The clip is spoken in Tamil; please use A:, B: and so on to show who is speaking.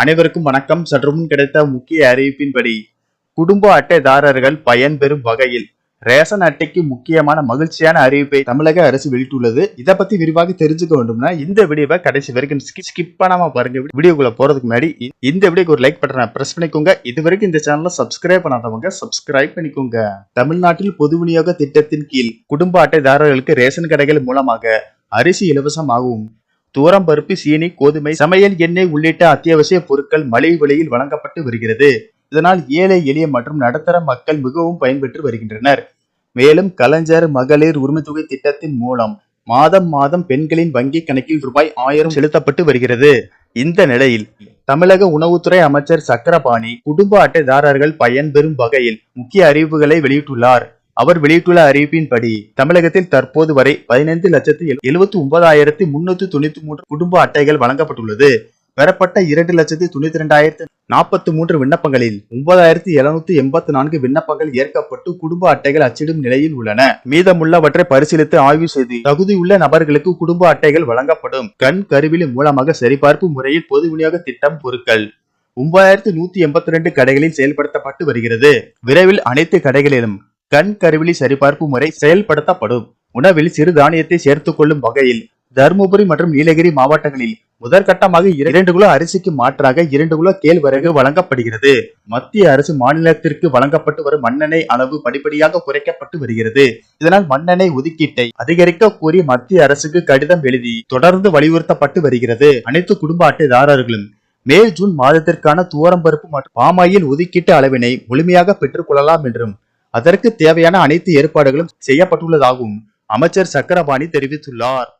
A: அனைவருக்கும் வணக்கம். சற்று முன் கிடைத்த முக்கிய அறிவிப்பின்படி குடும்ப அட்டைதாரர்கள் பயன்பெறும் வகையில் ரேஷன் அட்டைக்கு முக்கியமான மகிழ்ச்சியான அறிவிப்பை தமிழக அரசு வெளியிட்டுள்ளது. இதை பத்தி விரிவாக தெரிஞ்சுக்க வேண்டும்னா இந்த வீடியோவை கடைசி வரைக்கும் ஸ்கிப் பண்ணாம பாருங்க. வீடியோக்குள்ள போறதுக்கு முன்னாடி இந்த வீடியோக்கு ஒரு லைக் பட்டனை பிரஸ் பண்ணிக்கோங்க. இது வரைக்கும் இந்த சேனலை சப்ஸ்கிரைப் பண்ணாதவங்க சப்ஸ்கிரைப் பண்ணிக்கோங்க. தமிழ்நாட்டில் பொது விநியோக திட்டத்தின் கீழ் குடும்ப அட்டைதாரர்களுக்கு ரேஷன் கடைகள் மூலமாக அரிசி இலவசமாகவும் தூரம் பருப்பு சீனி கோதுமை சமையல் எண்ணெய் உள்ளிட்ட அத்தியாவசிய பொருட்கள் மலிவு விலையில் வழங்கப்பட்டு வருகிறது. இதனால் ஏழை எளிய மற்றும் நடுத்தர மக்கள் மிகவும் பயன்பெற்று வருகின்றனர். மேலும் கலைஞர் மகளிர் உரிமைத்தொகை திட்டத்தின் மூலம் மாதம் மாதம் பெண்களின் வங்கி கணக்கில் ரூபாய் ஆயிரம் செலுத்தப்பட்டு வருகிறது. இந்த நிலையில் தமிழக உணவுத்துறை அமைச்சர் சக்கரபாணி குடும்ப அட்டைதாரர்கள் பயன்பெறும் வகையில் முக்கிய அறிவிப்புகளை வெளியிட்டுள்ளார். அவர் வெளியிட்டுள்ள அறிவிப்பின்படி தமிழகத்தில் தற்போது வரை பதினைந்து லட்சத்து எழுபத்தி ஒன்பதாயிரத்தி முன்னூத்தி தொண்ணூத்தி மூன்று குடும்ப அட்டைகள் வழங்கப்பட்டுள்ளது. பெறப்பட்ட இரண்டு லட்சத்தி தொண்ணூத்தி ரெண்டாயிரத்தி நாற்பத்தி மூன்று விண்ணப்பங்களில் ஒன்பதாயிரத்தி எழுநூத்தி எண்பத்தி நான்கு விண்ணப்பங்கள் ஏற்கப்பட்டு குடும்ப அட்டைகள் அச்சிடும் நிலையில் உள்ளன. மீதமுள்ளவற்றை பரிசீலித்து ஆய்வு செய்து தகுதியுள்ள நபர்களுக்கு குடும்ப அட்டைகள் வழங்கப்படும். கண் கருவிழி மூலமாக சரிபார்ப்பு முறையில் பொது விநியோக திட்டம் பொருட்கள் ஒன்பதாயிரத்தி நூத்தி எண்பத்தி ரெண்டு கடைகளில் செயல்படுத்தப்பட்டு வருகிறது. விரைவில் அனைத்து கடைகளிலும் கண் கருவிழி சரிபார்ப்பு முறை செயல்படுத்தப்படும். உணவில் சிறு தானியத்தை சேர்த்துக் கொள்ளும் வகையில் தருமபுரி மற்றும் நீலகிரி மாவட்டங்களில் முதற்கட்டமாக இரண்டு குலோ அரிசிக்கு மாற்றாக இரண்டு குலோ கேழ்வரகு வழங்கப்படுகிறது. மத்திய அரசு மாநிலத்திற்கு வழங்கப்பட்டு வரும் மண்ணெண்ணெய் அளவு படிப்படியாக குறைக்கப்பட்டு வருகிறது. இதனால் மண்ணெண்ணெய் ஒதுக்கீட்டை அதிகரிக்க கோரி மத்திய அரசுக்கு கடிதம் எழுதி தொடர்ந்து வலியுறுத்தப்பட்டு வருகிறது. அனைத்து குடும்ப அட்டைதாரர்களும் மே ஜூன் மாதத்திற்கான துவரம் பருப்பு மற்றும் பாமாயில் ஒதுக்கீட்டு அளவினை முழுமையாக பெற்றுக் கொள்ளலாம் என்றும் அதற்கு தேவையான அனைத்து ஏற்பாடுகளும் செய்யப்பட்டுள்ளதாகவும் அமைச்சர் சக்கரபாணி தெரிவித்துள்ளார்.